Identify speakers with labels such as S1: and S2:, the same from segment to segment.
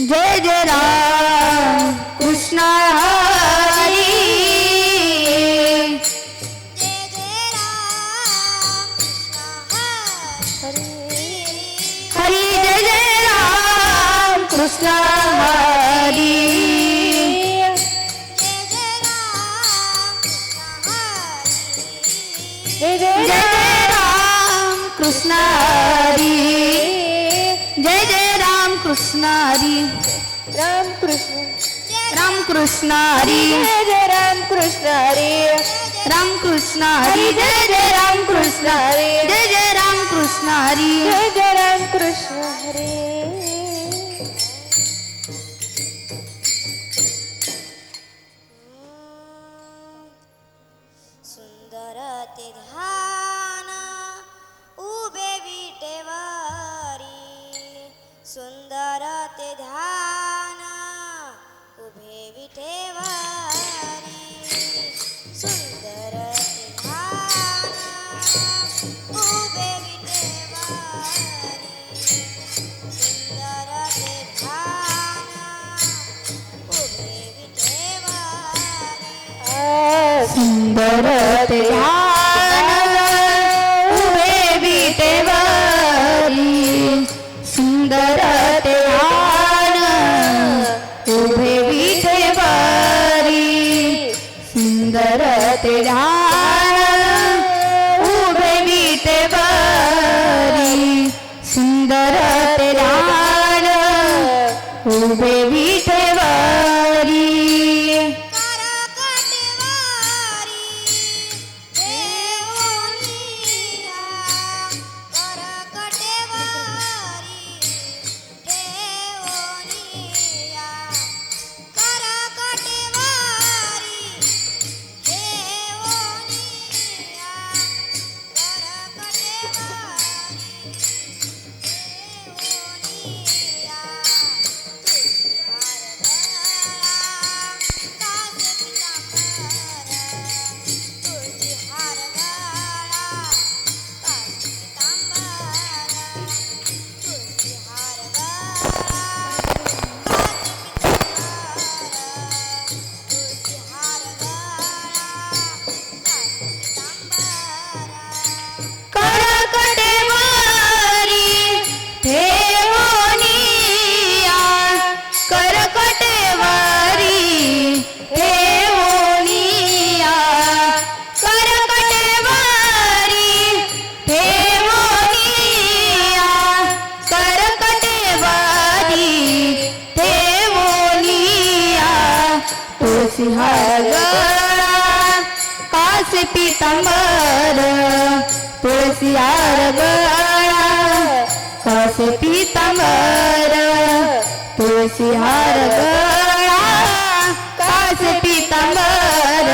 S1: जय जय राम कृष्णा
S2: कृष्ण हरी।
S1: जय जय रामकृष्ण हरी।
S2: रामकृष्ण हरी
S1: जय जय रामकृष्ण हरी। जय जय रामकृष्ण हरी।
S2: जय जय रामकृष्ण हरी।
S1: சுந்தரத்தையா पीतांबर तुळसी आरबळा कस पीतांबर तुळसी हारबळा कस पीतांबर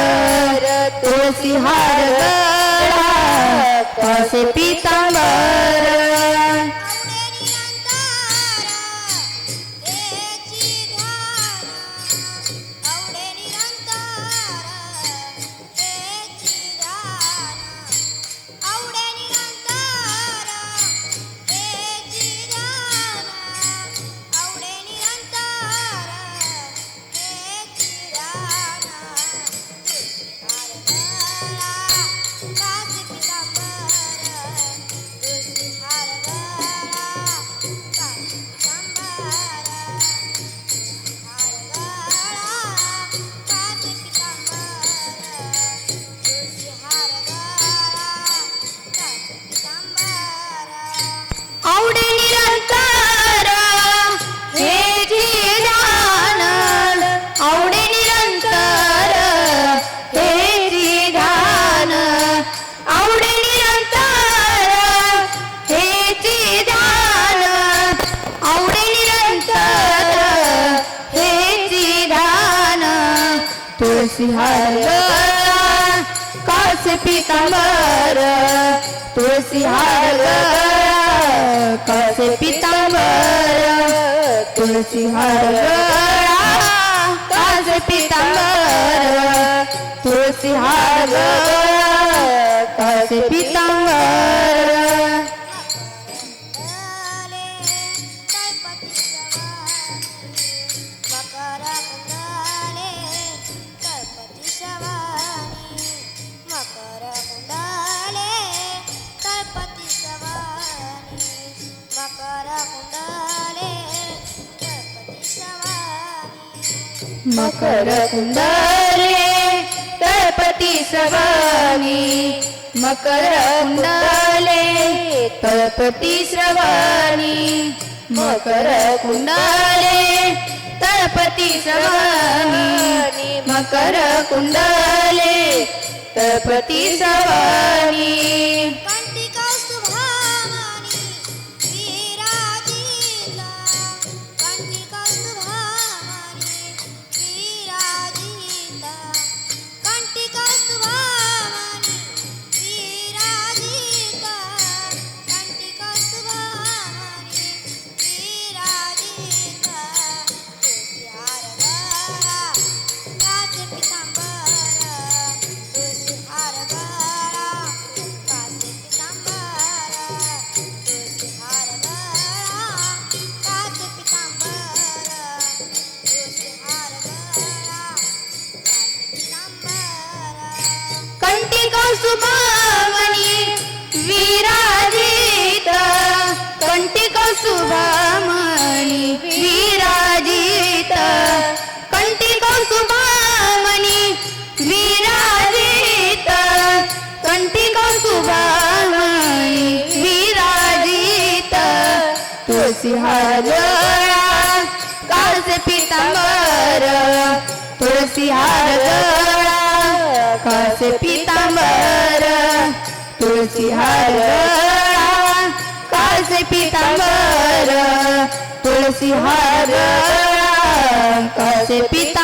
S1: तुळसी हारबळा कस पीतांबर.
S2: तुळसी कास पितांबर तुळसी हार कास पितांबर
S1: तुळसी हार कास पितांबर तुळसी हार कास
S2: पिता
S1: श्रवामि मकरकुण्डाले तळपति श्रवाणि मकरकुण्डाले तळपति मकर कुंडाले तळपति श्रवाणि.
S2: कौसुभामणी विराजित कंठी कौसुभामणी विराजित कंठी कौसुभामणी विराजित कंठी कौसुभामणी विराजित।
S1: तुळसीहार काळसे पितांबर तुळसीहार काळसे पिता तुळसीहार काळसे पितांबर तुळसीहार काळसे
S2: पिता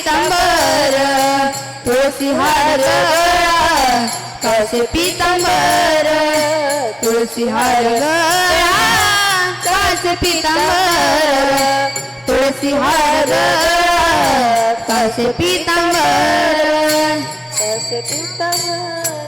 S2: पीतांबर तो सिंहार कसे पीतांबर तुळसिहार कसे पीतांबर तुळसिहार कसे पीतांबर.
S1: कसे पीतांबर.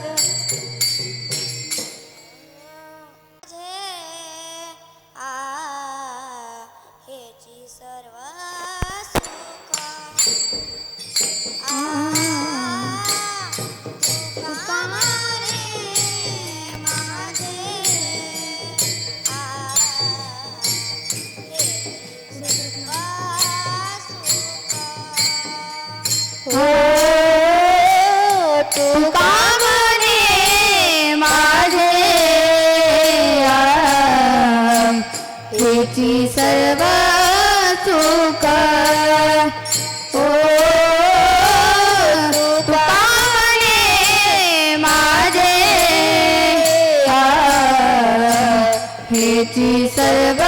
S2: त्याची सर्व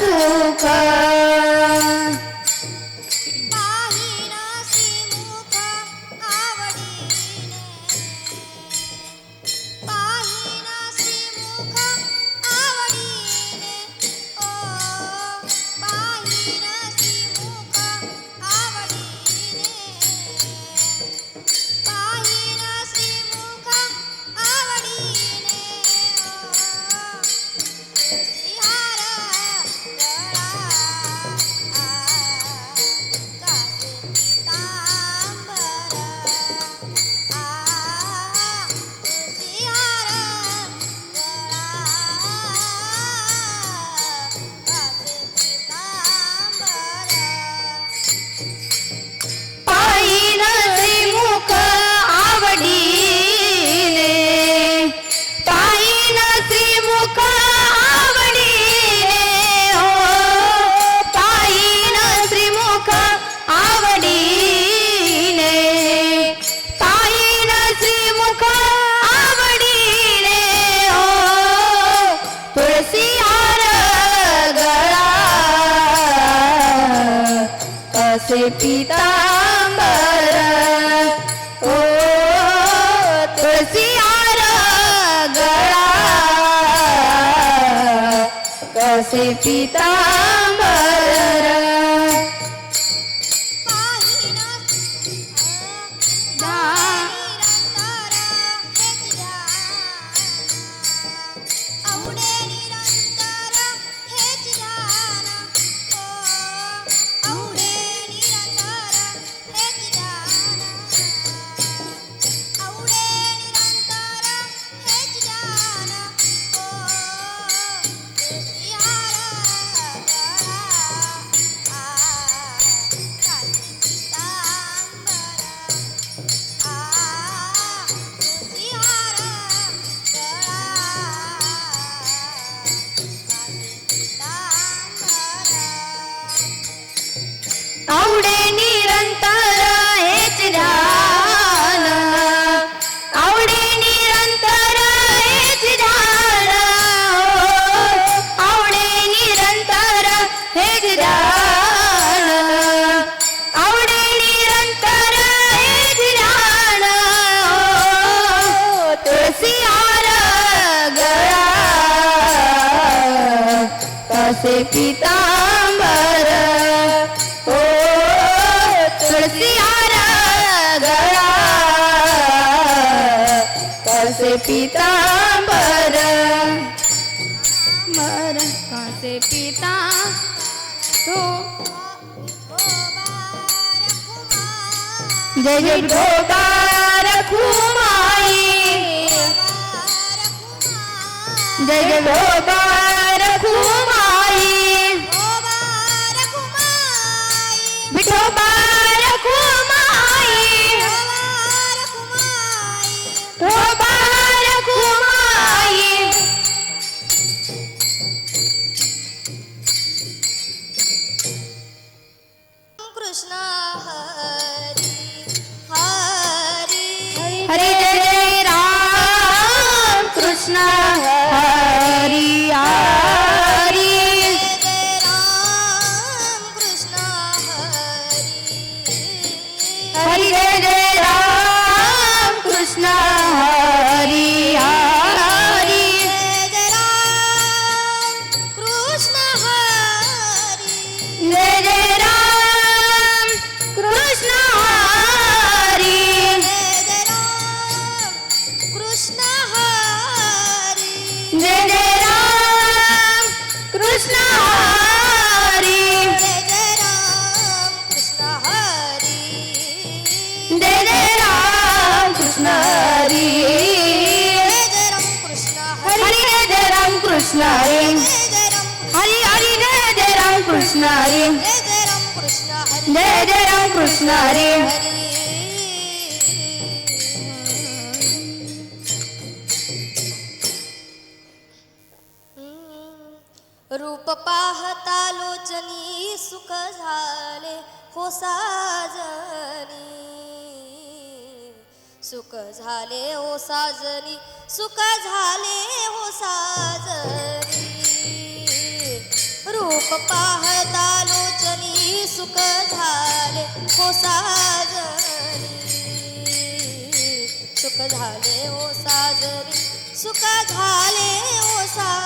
S2: सुखा.
S1: कसे पितांबर ओ तुळसी हार गळा कसे पिता कसे पितांबर। ओ तुळसी हार गळा कसे पितांबर? मर कसे पिता? तो जय जय ढोबार खुमाई जय जय ढोबार
S2: साजनी. सुख झाले हो साजनी सुख झाले हो साजनी. रूप पाहता लोचनी सुख झाले हो साजनी. सुख झाले हो साजनी सुख झाले हो साजनी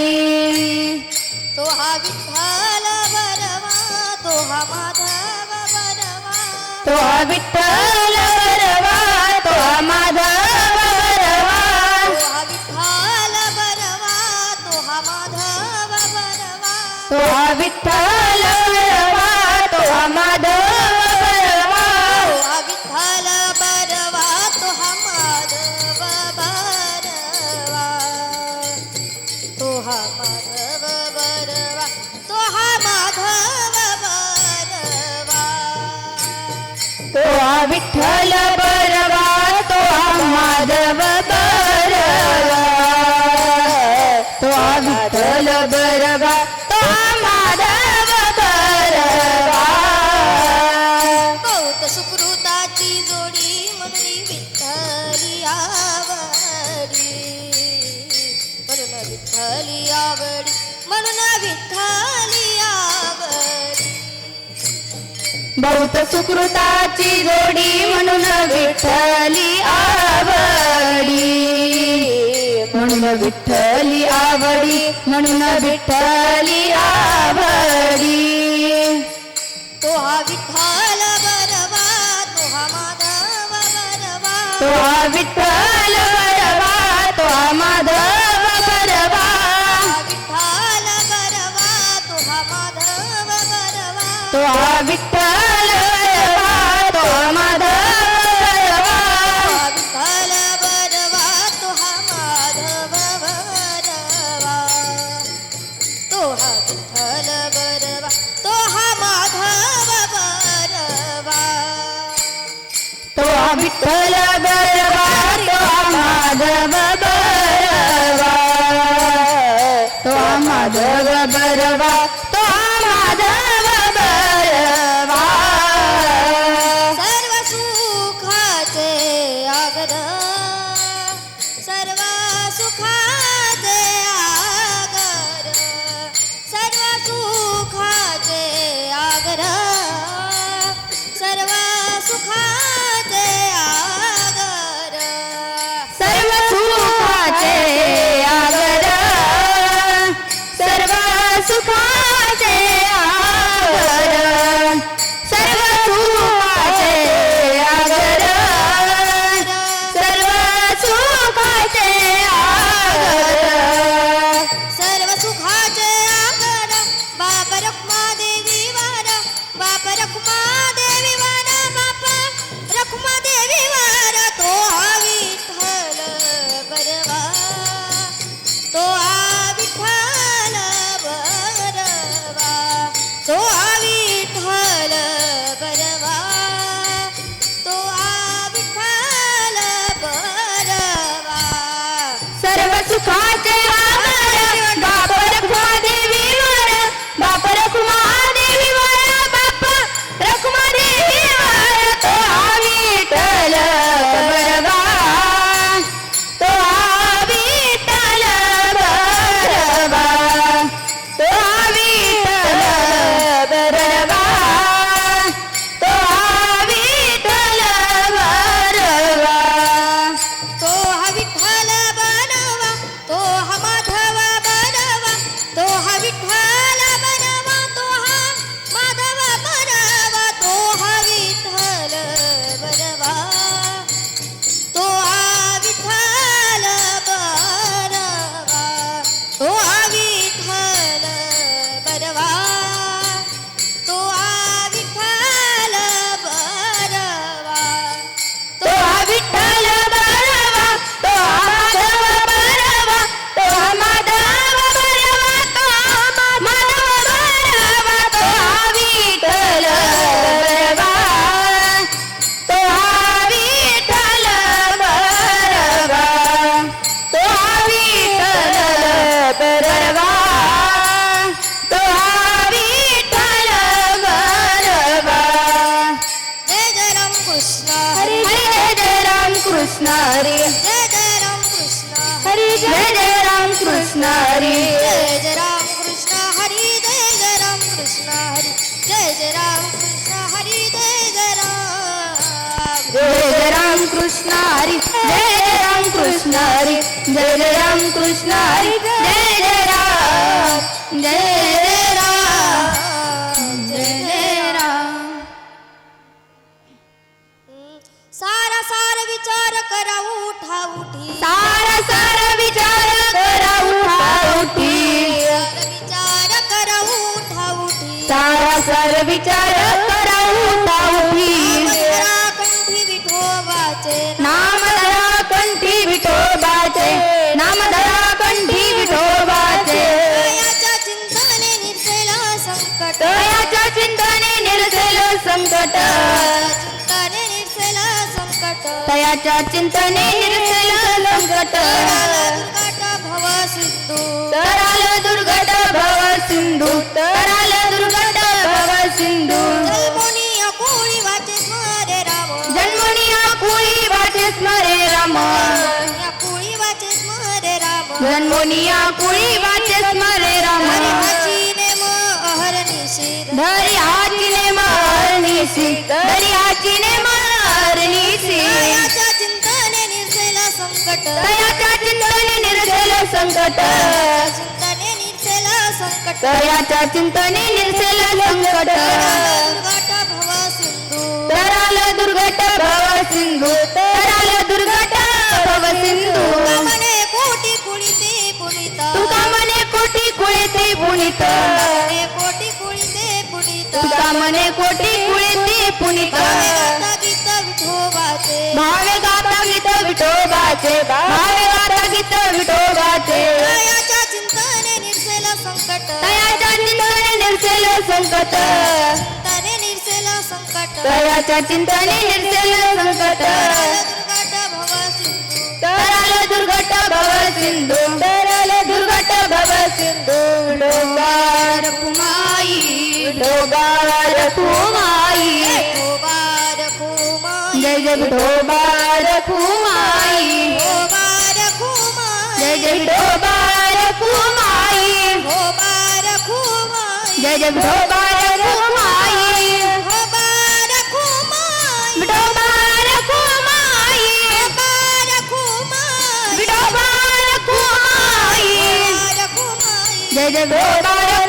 S2: विठ्ठल बरवा तो माझा बरवा
S1: तो हा विठ्ठल बरवा तो हा माधव बरवा
S2: तो हा विठ्ठल
S1: विठ्ठल बरवा तो माधव परवा.
S2: तो विठ्ठल बरवा तो माधव परवा. हो, बहुत सुकृताची जोडी म्हणली विठ्ठली आवडी म्हणून विठ्ठली आवडी म्हणून विठ्ठली आवडी
S1: बहुत सुकृता माझी म्हणून विठ्ठली आवडी. म्हणून विठ्ठली आवडी म्हणून विठ्ठली आवडी.
S2: तो हा विठ्ठल बरवा तो हा माधव बरवा
S1: तो हा विठ्ठल बरवा तो हा माधव
S2: David कृष्ण
S1: हरी जय राम कृष्ण हरी
S2: जय सारा सारा विचार करा उठा
S1: सारा सारा विचार करा उठा
S2: विचार करा उठा।
S1: सारा सारा विचार तयाच्या चिंताने निर्सेल संकट.
S2: चिंताने निर्सेल संकट.
S1: संकट.
S2: भव
S1: दुर्गट भव सिंधू. दुर्गट भव सिंधू.
S2: जन्मनिया कोळी वाचे स्मरे राम.
S1: वाचे स्मरे राम.
S2: वाचे स्मरे राम.
S1: वाचे स्मरे राम. मारनीसी धरी हाचीने मारनीसी
S2: तयाच्या चिंतने निर्सेल संकट
S1: तयाच्या चिंतने निरसेल संकट.
S2: चिंतने निर्सेल संकट.
S1: तयाच्या चिंतने निरसेल संकट.
S2: दुर्गाटा भव सिंधू
S1: तर आलं दुर्गट भव सिंधू. तर आलं दुर्गट भव सिंधू.
S2: मने कोटी कुळीते पुनिता.
S1: तुका मने कोटी कुळीते पुनित.
S2: मने कोटी कुळीते
S1: तुका मने कोटी कुळीते पुनित.
S2: गाता गीत विठोबाचे
S1: भावे गाता गीत विठोबाचे. भावे गाता गीत विठोबाचे
S2: तयाच्या चिंतने निर्सेल संकट.
S1: तयाच्या चिंतने निर्सेल संकट.
S2: तने निर्सेल संकट
S1: तयाच्या चिंतने निर्सेल संकट
S2: दुर्गाटा भव सिंधू.
S1: कुमाई कुमाई। जय जय विठोबार कुमाई
S2: कुमाई।
S1: जय जय विठोबार कुमाई
S2: कुमाई।
S1: जय जय विठोबार कुमाई। जय जय विठोबार